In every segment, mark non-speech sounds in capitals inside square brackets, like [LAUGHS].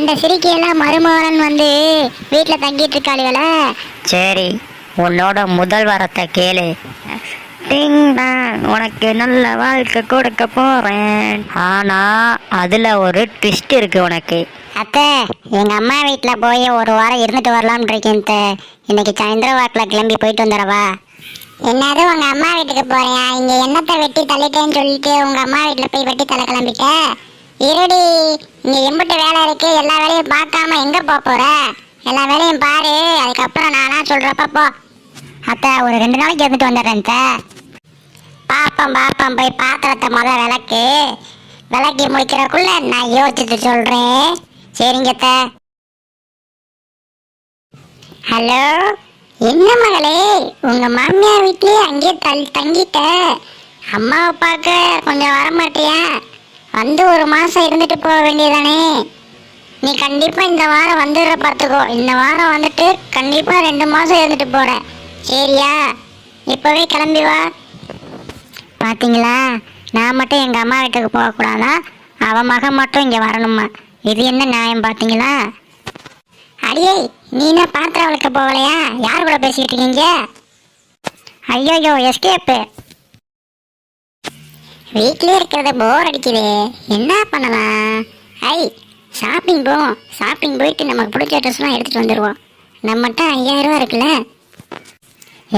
கண்ட சிரிக்கையெல்லாம் மருமகன் வந்து வீட்டில் தங்கிட்டு இருக்காளுகள சரி உன்னோட முதல் வரத்தை கேளு. டிங் டாங், உனக்கு நல்ல வாழ்க்கை கொடுக்க போறேன். ஆனா அதுல ஒரு ட்விஸ்ட் இருக்கு உனக்கு. அத்தை எங்க அம்மா வீட்டில் போய் ஒரு வாரம் இருந்துட்டு வரலாம்னு இருக்கேன் அத்தை. இன்னைக்கு சாயந்தரம் வாக்கில் கிளம்பி போயிட்டு வந்துடவா என்னது உங்க அம்மா வீட்டுக்கு போறியா? இங்க என்னத்தை வெட்டி தள்ளிட்டேன்னு சொல்லிட்டு உங்க அம்மா வீட்டில் போய் வெட்டி தள்ள கிளம்பிட்ட? இருடி இங்க எம்பிட்ட வேலை இருக்கு. எல்லா வேலையும் பார்க்காம எங்க போக போற? எல்லா வேலையும் பாரு. அதுக்கப்புறம் நானா சொல்றப்ப போ அத்தை ஒரு ரெண்டு நாளைக்கு இருந்துட்டு வந்துடுறேன் அத்தை. பாப்போம் பாப்போம். போய் பாத்திரத்தை முத விளக்கு. விளக்கி முடிக்கிறக்குள்ள நான் யோசிச்சுட்டு சொல்றேன். சரிங்க அத்தை. ஹலோ? என்ன மகளே? உங்க மாமியார் வீட்லயே அங்கேயே தள்ளி தங்கிட்ட. அம்மாவை பார்க்க கொஞ்சம் வர மாட்டியா? வந்து ஒரு மாதம் இருந்துட்டு போக வேண்டியதானே? நீ கண்டிப்பாக இந்த வாரம் வந்துடுற பார்த்துக்கோ. இந்த வாரம் வந்துட்டு கண்டிப்பாக ரெண்டு மாதம் இருந்துட்டு போகிறேன் சரியா? இப்போவே கிளம்பி வா. பார்த்தீங்களா நான் மட்டும் எங்கள் அம்மா வீட்டுக்கு போகக்கூடாதா? அவன் மகன் மட்டும் இங்கே வரணுமா? இது என்ன நியாயம் பார்த்தீங்களா அடியே நீ என்ன பாத்திரம் வளர்க்க போகலையா? யார் கூட பேசிக்கிட்டு இருக்கீங்க? ஐயோயோ எஸ்கேப்பு வீட்லயே இருக்கிறத போர் அடிக்குது. என்ன பண்ணலாம்? ஐ ஷாப்பிங் போவோம் ஷாப்பிங் போயிட்டு நமக்கு பிடிச்ச ட்ரெஸ்லாம் எடுத்துட்டு வந்துடுவோம் நம்மகிட்ட ஐயாயிரம் ரூபா இருக்குல்ல?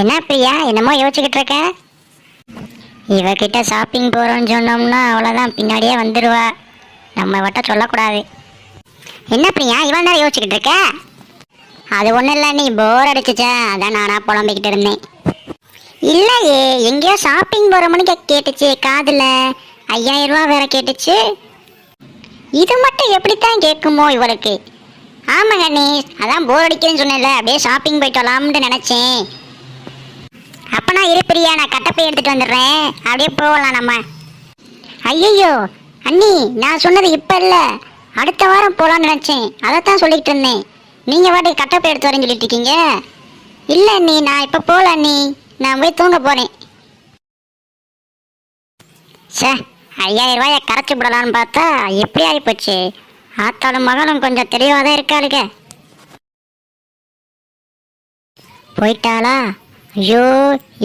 என்ன பிரியா என்னமோ யோசிச்சுக்கிட்டு இருக்க? இவகிட்ட ஷாப்பிங் போகிறோன்னு சொன்னோம்னா அவ்வளோதான் பின்னாடியே வந்துடுவா நம்ம வட்ட சொல்லக்கூடாது. என்ன பிரியா இவன் நேரம் யோசிச்சுக்கிட்டு இருக்க? அது ஒன்றும் இல்லை நீ போர் அடிச்சிச்சா. அதான் நானாக புலம்பிக்கிட்டு இருந்தேன். இல்லையே எங்கேயோ ஷாப்பிங் போகிறோம்னு கேட்டுச்சு காதில். ஐயாயிரம் ரூபா வேற கேட்டுச்சு. இது மட்டும் எப்படித்தான் கேட்குமோ இவளுக்கு ஆமாங்க நீ அதான் போர் அடிக்குதுன்னு சொன்னேன்ல அப்படியே ஷாப்பிங் போயிட்டு வரலாம்னு நினச்சேன். அப்பனா இரு பிரியா நான் கட்டப்பை எடுத்துட்டு வந்துடுறேன். அப்படியே போகலாம் நம்ம. ஐயையோ அண்ணி நான் சொன்னது இப்போ இல்லை. அடுத்த வாரம் போகலான்னு நினச்சேன். அதைத்தான் சொல்லிக்கிட்டு இருந்தேன். நீங்கள் வாட்டி கட்டப்பை எடுத்து வரேன்னு சொல்லிட்டு இருக்கீங்க. இல்லை அண்ணி நான் இப்போ போகல அண்ணி. நான் போய் தூங்க போறேன். சே ஐயாயிரம் ரூபாயை கரைச்சி விடலான்னு பார்த்தா எப்படி ஆகிப்போச்சு? ஆத்தாலும் மகளும் கொஞ்சம் தெளிவாக தான் இருக்காளுங்க போயிட்டாளா? ஐயோ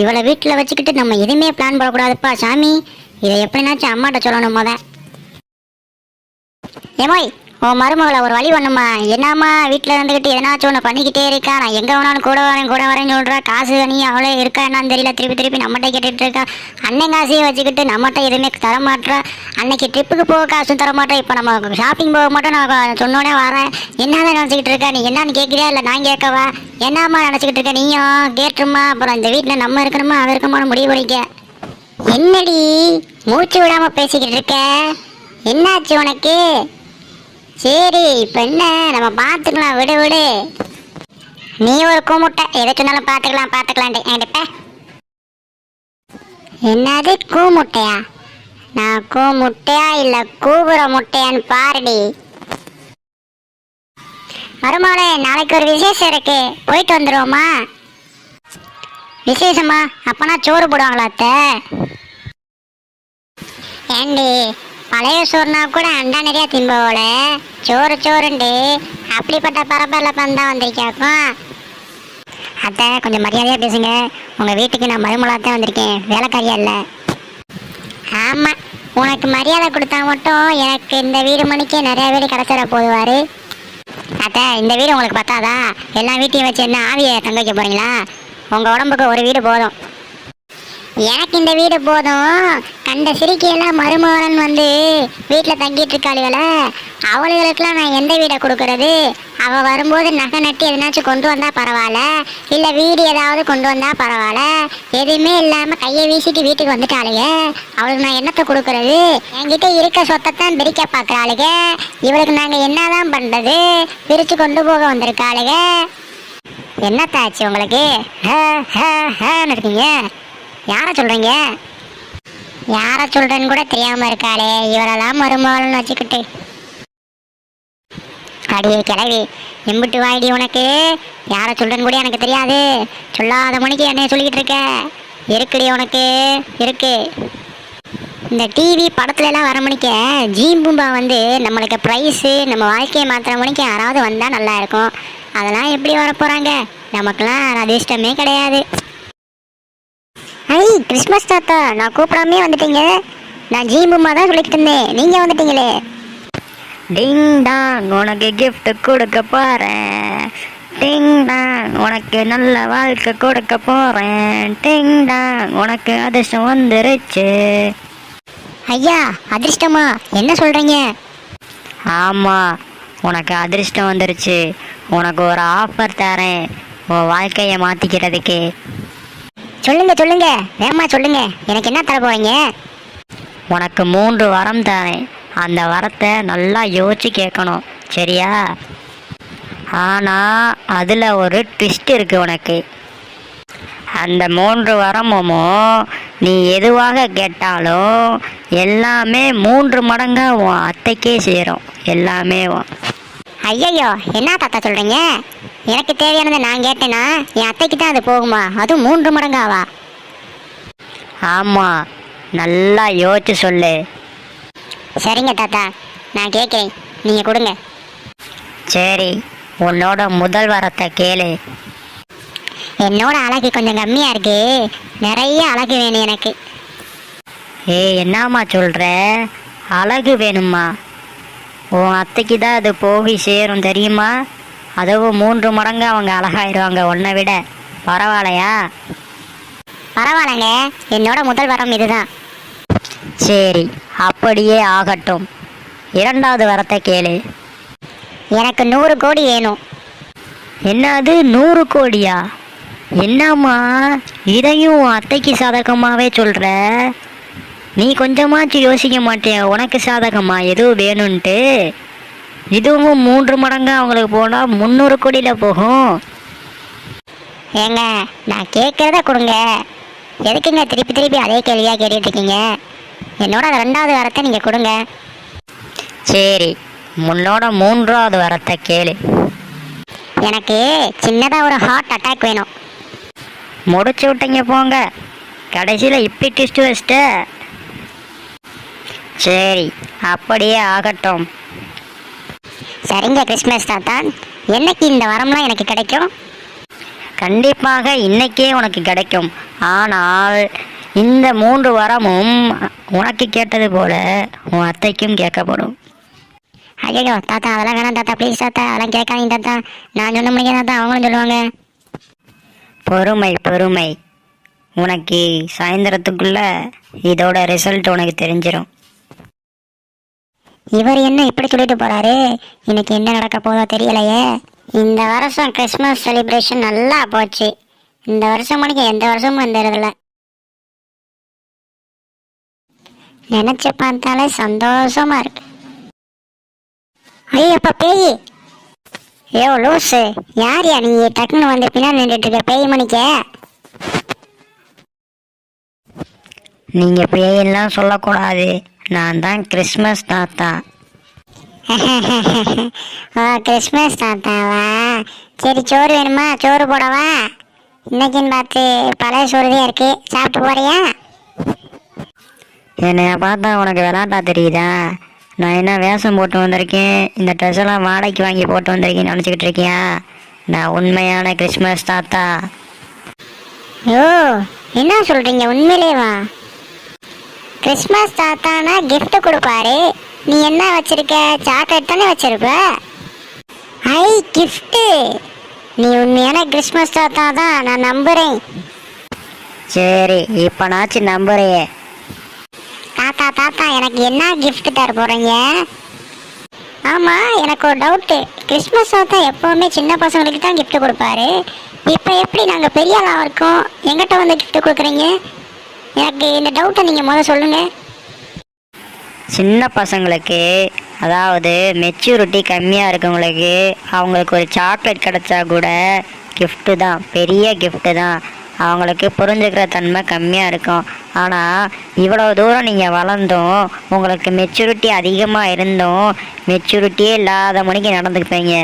இவளை வீட்டில் வச்சுக்கிட்டு நம்ம எதுவுமே பிளான் போடக்கூடாதுப்பா சாமி. இதை எப்படினாச்சும் அம்மாட்ட சொல்லணும் முத. ஏமோய் உன் மருமகளை ஒரு வழி பண்ணுமா? என்னம்மா வீட்டில் இருந்துக்கிட்டு எதனாச்சும் ஒன்று பண்ணிக்கிட்டே இருக்கா? நான் எங்கே வேணாலும் கூட வரேன் கூட வரேன்னு சொல்கிறா காசு நீ அவளே இருக்கா என்னன்னு தெரியல. திருப்பி திருப்பி நம்மகிட்ட கேட்டுட்டு இருக்கா. அண்ணன் காசையும் வச்சுக்கிட்டு நம்மகிட்ட எதுவுமே தர மாட்றா அன்னைக்கு ட்ரிப்புக்கு போக காசும் தர மாட்டேன் இப்போ நம்ம ஷாப்பிங் போக மாட்டோம். நான் சொன்னோடனே வரேன். என்னதான் நினச்சிக்கிட்டு இருக்கா? நீ என்னன்னு கேட்குறியா? இல்லை நான் கேட்கவா? என்னம்மா நினச்சிக்கிட்டு இருக்க? நீயும் கேட்டுருமா அப்புறம் இந்த வீட்டில் நம்ம இருக்கணுமா? அவ இருக்கணுமான்னு முடிவு பண்ணிக்க. என்னடி? மூச்சு விடாமல் பேசிக்கிட்டு இருக்க? என்னாச்சு உனக்கு? சரி இப்போ என்ன? நம்ம பார்த்துக்கலாம் விடு விடு. நீ ஒரு கூமுட்டை. எதை சொன்னாலும் பார்த்துக்கலாம் பார்த்துக்கலான்ட்டு என்கிட்ட என்னது கூமுட்டையா? நான் கூமுட்டையா இல்லை கூபுர முட்டையான்னு பாருடி. மருமகளே நாளைக்கு ஒரு விசேஷம் இருக்கு. போயிட்டு வந்துடுவோமா விசேஷமா? அப்பனா சோறு போடுவாங்களா அத்தை ஏண்டி பழைய சோறுனா கூட அண்டா நிறைய திம்போல சோறு சோறுண்டு. அப்படிப்பட்ட பரபரல பந்தா வந்திருக்காக்கும் அத்தை கொஞ்சம் மரியாதையாக பேசுங்க. உங்கள் வீட்டுக்கு நான் மருமலாக வந்திருக்கேன். வேலைக்காரியா இல்லை. ஆமாம் உனக்கு மரியாதை கொடுத்தா மட்டும் எனக்கு இந்த வீடு மணிக்கே நிறைய வீடு கிடச்சிட போதுவார் அத்தை இந்த வீடு உங்களுக்கு பத்தாதா? எல்லா வீட்டையும் வச்சு என்ன ஆவியை தங்க வைக்க போறீங்களா? உங்கள் உடம்புக்கு ஒரு வீடு போதும். எனக்கு இந்த வீடு போதும். கண்ட சிரிக்கையெல்லாம் மருமகன் வந்து வீட்டில் தங்கிட்டு இருக்காளுகள. அவளுகளுக்கெல்லாம் நான் எந்த வீடை கொடுக்கறது? அவள் வரும்போது நகை நட்டி எதனாச்சும் கொண்டு வந்தா பரவாயில்ல? இல்லை வீடு ஏதாவது கொண்டு வந்தா பரவாயில்ல? எதுவுமே இல்லாமல் கையை வீசிட்டு வீட்டுக்கு வந்துட்டாளுங்க அவளுக்கு நான் என்னத்தை கொடுக்கறது? என்கிட்ட இருக்க சொத்தைத்தான் பிரிக்க பார்க்குறாளுங்க இவளுக்கு நாங்கள் என்னதான் பண்ணுறது பிரித்து கொண்டு போக வந்திருக்காளுங்க என்னத்தாச்சு உங்களுக்கு? ஹ, ஹ, ஹன்னு இருக்கீங்க. யாரை சொல்றீங்க? யாரை சொல்றேன்னு கூட தெரியாம இருக்காளே இவரெல்லாம் மருமகள்னு வச்சுக்கிட்டு. அடியே கிளவி நிம்பிட்டு வாய்டி உனக்கு? யாரை சொல்றேன்னு கூட எனக்கு தெரியாது. சொல்லாத மணிக்கு என்னைய சொல்லிக்கிட்டு இருக்க. இருக்குடி உனக்கு இருக்கு. இந்த டிவி படத்துலலாம் வர மணிக்க ஜீம் பூம்பா வந்து நம்மளுக்கு ப்ரைஸு நம்ம வாழ்க்கையை மாத்திர மணிக்கு யாராவது வந்தால் நல்லா இருக்கும். அதெல்லாம் எப்படி வர போகிறாங்க நமக்கெல்லாம் அதிர்ஷ்டமே கிடையாது. ஐ கிறிஸ்மஸ் தாத்தா. நான் கூப்பிடாமே வந்துட்டீங்க. நான் ஜீம்புமா தான் சொல்லிக்கிட்டு இருந்தேன். நீங்கள் வந்துட்டீங்களே. டிங் டாங் உனக்கு கிஃப்ட் கொடுக்க போறேன். டிங் டாங் உனக்கு நல்ல வாழ்க்கை கொடுக்க போறேன். டிங் டாங் உனக்கு அதிர்ஷ்டம் வந்துருச்சு. ஐயா அதிர்ஷ்டமா? என்ன சொல்கிறீங்க ஆமா உனக்கு அதிர்ஷ்டம் வந்துருச்சு. உனக்கு ஒரு ஆஃபர் தரேன். உன் வாழ்க்கையை மாத்திக்கிறதுக்கு. சொல்லுங்க சொல்லுங்க. வேமா சொல்லுங்க. எனக்கு என்ன தர போறீங்க? உனக்கு மூன்று வரம் தரேன். அந்த வரத்தை நல்லா யோசிச்சு கேட்கணும். சரியா? ஆனால் அதில் ஒரு ட்விஸ்ட் இருக்கு உனக்கு. அந்த மூன்று வரமும் நீ எதுவாக கேட்டாலும் எல்லாமே மூன்று மடங்கா உன் அத்தைக்கே சேரும். எல்லாமே ஐயையோ என்ன தாத்தா சொல்றீங்க? எனக்கு தேவையானதை நான் கேட்டேன்னா என் அத்தைக்கு தான் அது போகுமா? அதுவும் மூன்று மடங்காவா? ஆமாம் நல்லா யோசிச்சு சொல்லு. சரிங்க தாத்தா. நான் கேட்குறேன். நீங்க கொடுங்க. சரி. உன்னோட முதல் வரத்தை கேளு. என்னோட அழகு கொஞ்சம் கம்மியா இருக்கு. நிறைய அழகு வேணும் எனக்கு. ஏய் என்னம்மா சொல்கிற அழகு வேணுமா உன் அத்தைக்கு தான் அது போய் சேரும் தெரியுமா? அதுவும் மூன்று மடங்கு அவங்க அழகாயிருவாங்க உன்னை விட. பரவாயில்லையா? பரவாயில்லைங்க. என்னோட முதல் வரம் இதுதான். சரி அப்படியே ஆகட்டும். இரண்டாவது வரத்தை கேளு. எனக்கு நூறு கோடி வேணும். என்னது நூறு கோடியா? என்னம்மா இதையும் அத்தைக்கு சாதகமாகவே சொல்கிற நீ கொஞ்சமாச்சும் யோசிக்க மாட்டியா? உனக்கு சாதகமா? எதுவும் வேணும்ன்ட்டு? இதுவும் மூன்று மடங்கு அவங்களுக்கு போனால் முந்நூறு கோடியில் போகும். ஏங்க நான் கேட்குறத கொடுங்க. எதுக்குங்க திருப்பி திருப்பி அதே கேள்வியாக கேட்டுட்ருக்கீங்க? என்னோட ரெண்டாவது வரத்தை நீங்கள் கொடுங்க. சரி முன்னோட மூன்றாவது வரத்தை கேளு. எனக்கு சின்னதாக ஒரு ஹார்ட் அட்டாக் வேணும். முடிச்சு விட்டீங்க போங்க. கடைசியில் இப்படி டிஸ்ட் வச்சுட்டு சரி அப்படியே ஆகட்டும். சரிங்க கிறிஸ்மஸ் தாத்தா. என்னைக்கு இந்த வரம்லாம் எனக்கு கிடைக்கும்? கண்டிப்பாக இன்னைக்கே உனக்கு கிடைக்கும். ஆனால் இந்த மூன்று வரமும் உனக்கு கேட்டது போல உன் அத்தைக்கும் கேட்கப்படும். ஐயோ தாத்தா அதெல்லாம் வேணாம் தாத்தா. ப்ளீஸ் தாத்தா அதெல்லாம் கேட்காதீங்க தாத்தா. நான் சொன்ன முடியாது தாத்தா அவங்களும் சொல்லுவாங்க. பொறுமை பொறுமை உனக்கு சாயந்தரத்துக்குள்ள இதோட ரிசல்ட் உனக்கு தெரிஞ்சிடும் இவர் என்ன இப்படி சொல்லிட்டு போறாரு? இன்னைக்கு என்ன நடக்க போதோ தெரியலையே. இந்த வருஷம் கிறிஸ்மஸ் செலிப்ரேஷன் நல்லா போச்சு. இந்த வருஷம் மணிக்கு எந்த வருஷமும் வந்துடுறதில்ல நினைச்சு பார்த்தாலே சந்தோஷமா இருக்கு. ஐயோ அப்ப பேய். ஐயோ லூசு. யார் யா நீ? டக்குன்னு வந்து பின்னாடி நின்றுட்டு இருக்க பேய் மணிக்க. நீங்கள் பேயெல்லாம் சொல்லக்கூடாது. நான் தான் கிறிஸ்மஸ் தாத்தா. [LAUGHS] ஓ கிறிஸ்மஸ் தாத்தாவா? சரி சோறு வேணுமா? சோறு போடவா? இன்னைக்குன்னு பார்த்து பழைய சோறு தான் இருக்கு. சாப்பிட்டு போறியா? என்னைய பார்த்தா உனக்கு விளாட்டா தெரியுதா? நான் என்ன வேஷம் போட்டு வந்திருக்கேன்? இந்த ட்ரெஸ் எல்லாம் வாடகைக்கு வாங்கி போட்டு வந்திருக்கேன்னு நினச்சிக்கிட்டு இருக்கியா? நான் உண்மையான கிறிஸ்மஸ் தாத்தா. ஓ என்ன சொல்றீங்க? உண்மையிலேவா? கிறிஸ்மஸ் தாத்தானா gift கொடுப்பாரு. நீ என்ன வச்சிருக்க? சாக்லேட் தானே வச்சிருப்ப? ஐ gift. நீ உண்மையான கிறிஸ்மஸ் தாத்தா தான் நான் நம்புறேன். சரி இப்போ நாச்சு நம்புறையே. தாத்தா தாத்தா எனக்கு என்ன gift தர போறீங்க? ஆமா எனக்கு ஒரு டவுட்டு கிறிஸ்மஸ் தாத்தா எப்பவுமே சின்ன பசங்களுக்கு தான் gift கொடுப்பாரு. இப்போ எப்படி நாங்கள் பெரிய ஆளாக இருக்கோம்? எங்கிட்ட வந்து gift கொடுக்குறீங்க? எனக்கு இந்த டவுட்டை நீங்கள் முதல்ல சொல்லுங்கள் சின்ன பசங்களுக்கு அதாவது மெச்சூரிட்டி கம்மியாக இருக்கவங்களுக்கு அவங்களுக்கு ஒரு சாக்லேட் கிடைச்சா கூட கிஃப்ட்டு தான் பெரிய கிஃப்ட்டு தான். அவங்களுக்கு புரிஞ்சுக்கிற தன்மை கம்மியாக இருக்கும். ஆனால் இவ்வளோ தூரம் நீங்கள் வளர்ந்தும் உங்களுக்கு மெச்சூரிட்டி அதிகமாக இருந்தும் மெச்சூரிட்டியே இல்லாத மணிக்கு நடந்துக்குப்பீங்க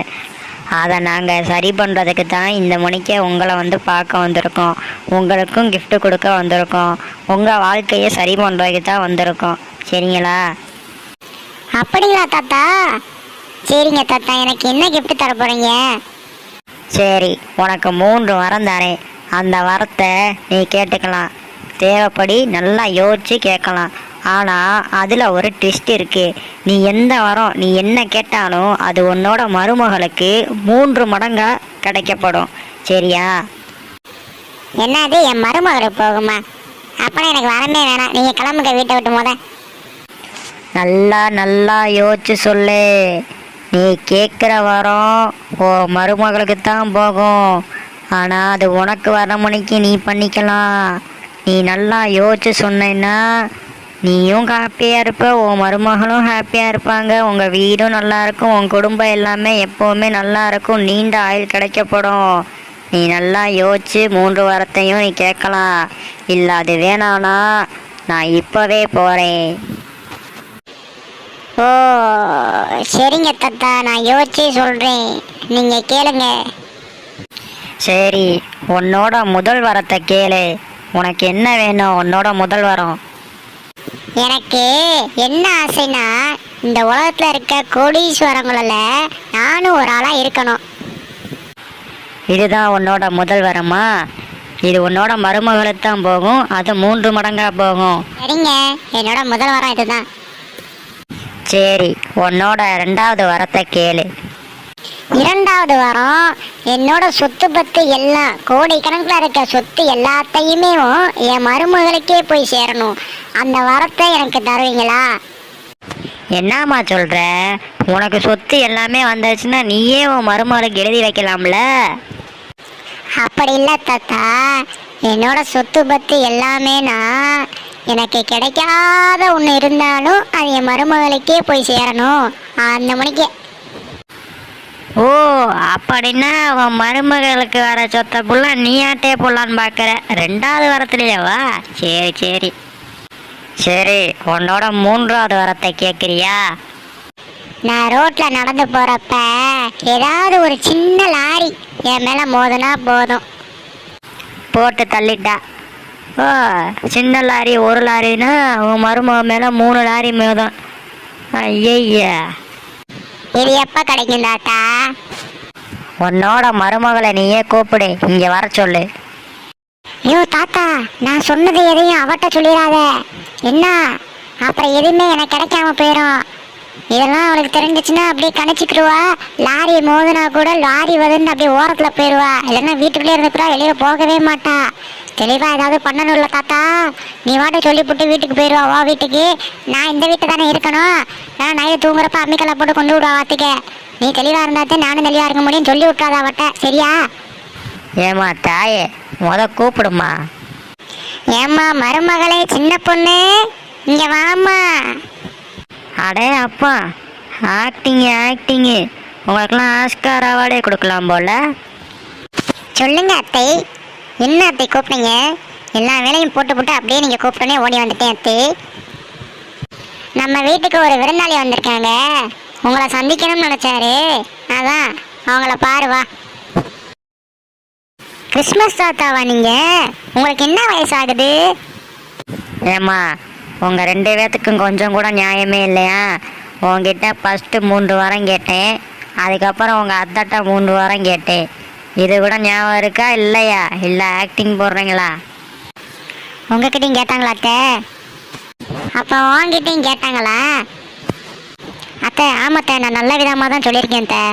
அதை நாங்கள் சரி பண்ணுறதுக்கு தான் இந்த மணிக்கே உங்களை வந்து பார்க்க வந்திருக்கோம். உங்களுக்கும் gift கொடுக்க வந்திருக்கோம். உங்கள் வாழ்க்கையை சரி பண்ணுறதுக்கு தான் வந்திருக்கோம். சரிங்களா? அப்படிங்களா தாத்தா? சரிங்க தாத்தா. எனக்கு என்ன gift தர போறீங்க? சரி உனக்கு மூன்று வரம் தரேன். அந்த வரத்தை நீ கேட்டுக்கலாம். தேவைப்படி நல்லா யோசிச்சு கேட்கலாம். ஆனால் அதில் ஒரு ட்விஸ்ட் இருக்கு. நீ எந்த வரம் நீ என்ன கேட்டாலும் அது உன்னோட மருமகளுக்கு மூன்று மடங்கா கிடைக்கப்படும். சரியா? என்னது என் மருமகளுக்கு போகுமா? அப்பனா எனக்கு வரமே வேணாம். நீங்க கிளம்புங்க வீட்டை விட்டு முத. நல்லா நல்லா யோசிச்சு சொல்லு. நீ கேட்குற வரம் ஓ மருமகளுக்கு தான் போகும். ஆனால் அது உனக்கு வர மணிக்கு நீ பண்ணிக்கலாம். நீ நல்லா யோசிச்சு சொன்னேன்னா நீயும் ஹாப்பியாக இருப்ப உன் மருமகளும் ஹாப்பியாக இருப்பாங்க. உங்கள் வீடும் நல்லா இருக்கும் உன் குடும்பம் எல்லாமே எப்போவுமே நல்லா இருக்கும். நீண்ட ஆயுள் கிடைக்கப்படும். நீ நல்லா யோசிச்சு மூன்று வாரத்தையும் நீ கேட்கலாம். இல்லை அது வேணானா நான் இப்போவே போகிறேன் ஓ சரிங்க தாத்தா நான் யோசிச்சு சொல்றேன். நீங்க கேளுங்க. சரி உன்னோட முதல் வரத்தை கேளு. உனக்கு என்ன வேணும்? உன்னோட முதல் வரம். எனக்கு என்ன ஆசைனா இந்த உலகத்துல இருக்க கோடீஸ்வரங்களில் நானும் ஒரு ஆளா இருக்கணும். இதுதான் உன்னோட முதல் வரமா? இது உன்னோட மருமகளுக்கு தான் போகும் அது மூன்று மடங்கா போகும். சரிங்க. என்னோட முதல் வரம் இதுதான். சரி உன்னோட ரெண்டாவது வரத்தை கேளு. இரண்டாவது வாரம் என்னோட சொத்து பத்து எல்லாம் கோடிக்கணக்கில் இருக்க சொத்து எல்லாத்தையுமே என் மருமகளுக்கே போய் சேரணும். அந்த வரத்தை எனக்கு தருவீங்களா? என்னம்மா சொல்ற? உனக்கு சொத்து எல்லாமே வந்துச்சுன்னா நீயே உன் மருமகளுக்கு எழுதி வைக்கலாம்ல? அப்படி இல்லை தாத்தா. என்னோட சொத்து பத்து எல்லாமே நான் எனக்கு கிடைக்காத ஒன்று இருந்தாலும் அது என் மருமகளுக்கே போய் சேரணும். அந்த மணிக்கு. ஓ அப்படின்னா உன் மருமகளுக்கு வர சொத்தை புள்ள நீயாட்டே போடலான்னு பார்க்குற. ரெண்டாவது வரத்துலையவா? சரி சரி. சரி உன்னோட மூன்றாவது வரத்தை கேட்குறியா? நான் ரோட்ல நடந்து போறப்ப ஏதாவது ஒரு சின்ன லாரி என் மேல மோதுனா போதும். போட்டு தள்ளிட்டா. ஓ சின்ன லாரி ஒரு லாரினா உன் மருமக மேலே மூணு லாரி மேதும். ஐயய்யா. இது எப்ப கிடைக்கும் தாத்தா? உன்னோட மருமகளை நீயே கூப்பிடு இங்கே வர சொல்லு. ஐயோ தாத்தா நான் சொன்னது எதையும் அவட்ட சொல்லிடாத. என்ன? அப்புறம் எதுவுமே எனக்கு கிடைக்காம போயிடும் இதெல்லாம் அவளுக்கு தெரிஞ்சிச்சுன்னா அப்படியே கணிச்சுக்கிடுவா. லாரி மோதுனா கூட லாரி வருதுன்னு அப்படியே ஓரத்தில் போயிடுவா. இல்லைன்னா வீட்டுக்குள்ளே இருந்துக்கிறா வெளியே போகவே மாட்டா. தெளிவாக ஏதாவது பண்ணணும்ல தாத்தா. நீ வாட்ட சொல்லிவிட்டு வீட்டுக்கு போயிடுவா வா வீட்டுக்கு. நான் இந்த வீட்டை தானே இருக்கணும். நான் நைட்டு தூங்குறப்ப அம்மிக்கலை போட்டு கொண்டு விடுவா வாத்துக்க. நீ தெளிவாக இருந்தாத்தே நானும் தெளிவாக இருக்க முடியும். சொல்லி விட்றாத அவட்ட. சரியா? ஏமா தாயே. முத கூப்பிடுமா. ஏம்மா மருமகளே சின்ன பொண்ணு? இங்க வாம்மா. அடே அப்பா ஆக்டிங்கு ஆக்டிங்கு உங்களுக்கெல்லாம் ஆஸ்கார் அவார்டே கொடுக்கலாம் போல. சொல்லுங்க அத்தை. என்ன அத்தை கூப்பிட்டீங்க? எல்லா வேலையும் போட்டு போட்டு அப்படியே நீங்க கூப்பிட்டோன்னே ஓடி வந்துட்டேன் அத்தை. நம்ம வீட்டுக்கு ஒரு விருந்தாளி வந்திருக்காங்க. உங்களை சந்திக்கணும்னு நினைச்சாரு. அதான் அவங்கள பாரு வா. கிறிஸ்மஸ் தாத்தாவா நீங்க? உங்களுக்கு என்ன வயசாகுது? ஏம்மா உங்கள் ரெண்டு பேர்த்துக்கும் கொஞ்சம் கூட நியாயமே இல்லையா? உங்ககிட்ட ஃபஸ்ட்டு மூன்று வாரம் கேட்டேன். அதுக்கப்புறம் உங்கள் அத்தாட்ட மூன்று வாரம் கேட்டேன். இது கூட ஞாபகம் இருக்கா இல்லையா? இல்லை ஆக்டிங் போடுறீங்களா? உங்ககிட்டயும் கேட்டாங்களா அத்தை? அப்போ உங்ககிட்டயும் கேட்டாங்களா? அத்தை ஆமாத்த நான் நல்ல விதமாக தான் சொல்லியிருக்கேன் அத்தை.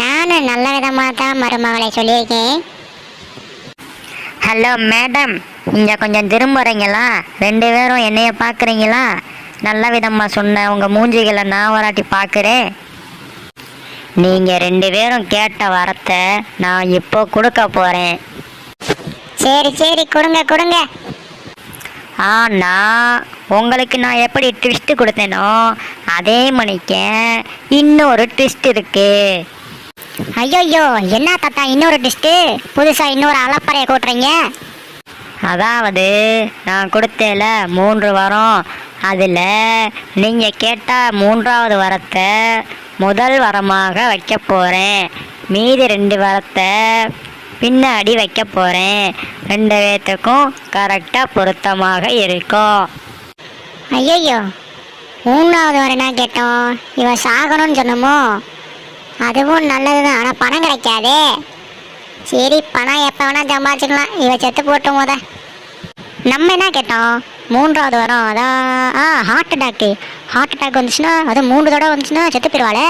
நானும் நல்ல விதமாக தான் மருமகளை சொல்லியிருக்கேன். Hello madam. இங்கே கொஞ்சம் திரும்புறீங்களா ரெண்டு பேரும் என்னைய பார்க்குறீங்களா நல்ல விதமாக சொன்ன உங்கள் மூஞ்சிகளை நான் வராட்டி பார்க்குறேன் நீங்கள் ரெண்டு பேரும் கேட்ட வரத்தை நான் இப்போ கொடுக்க போகிறேன் சரி சரி கொடுங்க கொடுங்க. ஆனா உங்களுக்கு நான் எப்படி ட்விஸ்ட் கொடுத்தேனோ அதே மணிக்க இன்னொரு ட்விஸ்ட் இருக்கு. ஐயோ என்ன தாத்தா இன்னொரு டிஸ்ட்டு புதுசாக இன்னொரு அலப்பறையை கூட்டுறீங்க? அதாவது நான் கொடுத்தேல மூன்று வாரம். அதில் நீங்கள் கேட்ட மூன்றாவது வரத்தை முதல் வரமாக வைக்க போகிறேன் மீதி ரெண்டு வரத்தை பின்னாடி வைக்க போகிறேன் ரெண்டு பேர்த்துக்கும் கரெக்டாக பொருத்தமாக இருக்கும். ஐயோ மூணாவது வரை என்ன கேட்டோம். இவன் சாகணும்னு சொன்னோமோ? அதுவும் நல்லது தான் ஆனால் பணம் கிடைக்காதே. சரி பணம் எப்போ வேணால் சம்பாதிச்சுக்கலாம். இவ செத்து போட்டும் போத நம்ம என்ன கேட்டோம்? மூன்றாவது வரோம் அதான் ஆ ஹார்ட் அட்டாக்கு ஹார்ட் அட்டாக் வந்துச்சுன்னா அது மூன்று தடவை வந்துச்சுன்னா செத்து போயிடுவாளே.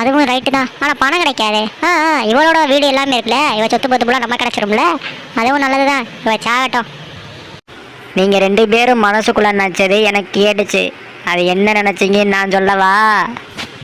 அதுவும் ரைட்டு தான். ஆனால் பணம் கிடைக்காது. ஆ ஆ, இவளோட வீடு எல்லாமே இருக்குல்ல. இவள் சொத்து பத்து போல நம்ம கிடச்சிரும்ல. அதுவும் நல்லது தான் இவள் சாகட்டும். நீங்கள் ரெண்டு பேரும் மனசுக்குள்ளே நினச்சது எனக்கு கேட்டுச்சு. அது என்ன நினச்சிங்கன்னு நான் சொல்லவா?